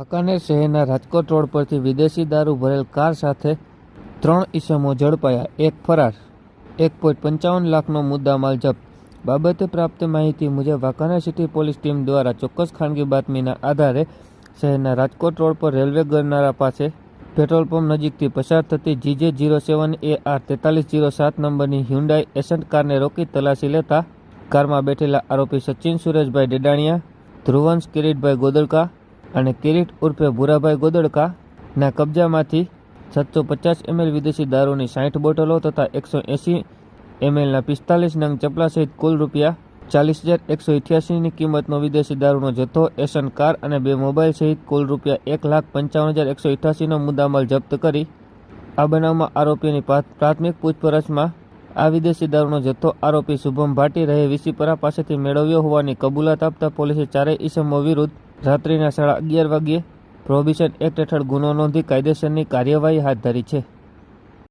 વાંકાનેર શહેરના રાજકોટ રોડ પરથી વિદેશી દારૂ ભરેલ કાર સાથે ત્રણ ઇસમો ઝડપાયા. એક ફરાર, એક પોઈન્ટ પંચાવન લાખનો મુદ્દામાલ જપ્ત. બાબતે પ્રાપ્ત માહિતી મુજબ વાંકાનેર સિટી પોલીસ ટીમ દ્વારા ચોક્કસ ખાનગી બાતમીના આધારે શહેરના રાજકોટ રોડ પર રેલવે ગરનારા પાસે પેટ્રોલ પંપ નજીકથી પસાર થતી GJ zero seven A R તેતાલીસ જીરો સાત નંબરની હ્યુન્ડાઈ એસન્ટ કારને રોકી તલાશી લેતા કારમાં બેઠેલા આરોપી સચિન સુરેશભાઈ ડેડાણિયા, ધ્રુવંશ કિરીટભાઈ ગોદડકા અને કિરીટ ઉર્ફે ભૂરાભાઈ ગોદડકાના કબજામાંથી સાતસો પચાસ એમએલ વિદેશી દારૂની સાઠ બોટલો તથા એકસો એંસી એમએલના પિસ્તાલીસ નંગ ચપલા સહિત કુલ રૂપિયા ચાલીસ હજાર એકસો ઇઠ્યાસીની કિંમતનો વિદેશી દારૂનો જથ્થો, એશન કાર અને બે મોબાઈલ સહિત કુલ રૂપિયા એક લાખ પંચાવન હજાર એકસો ઇઠ્યાસીનો મુદ્દામાલ જપ્ત કરી. આ બનાવમાં આરોપીની પ્રાથમિક પૂછપરછમાં આ વિદેશી દારૂનો જથ્થો આરોપી શુભમ ભાટી રહે વિસીપરા પાસેથી મેળવ્યો હોવાની કબૂલાત આપતા પોલીસે ચારેય ઈસમો વિરુદ્ધ રાત્રિના સાડા અગિયાર વાગ્યે પ્રોહિબિશન એક્ટ હેઠળ ગુનો નોંધી કાયદેસરની કાર્યવાહી હાથ ધરી છે.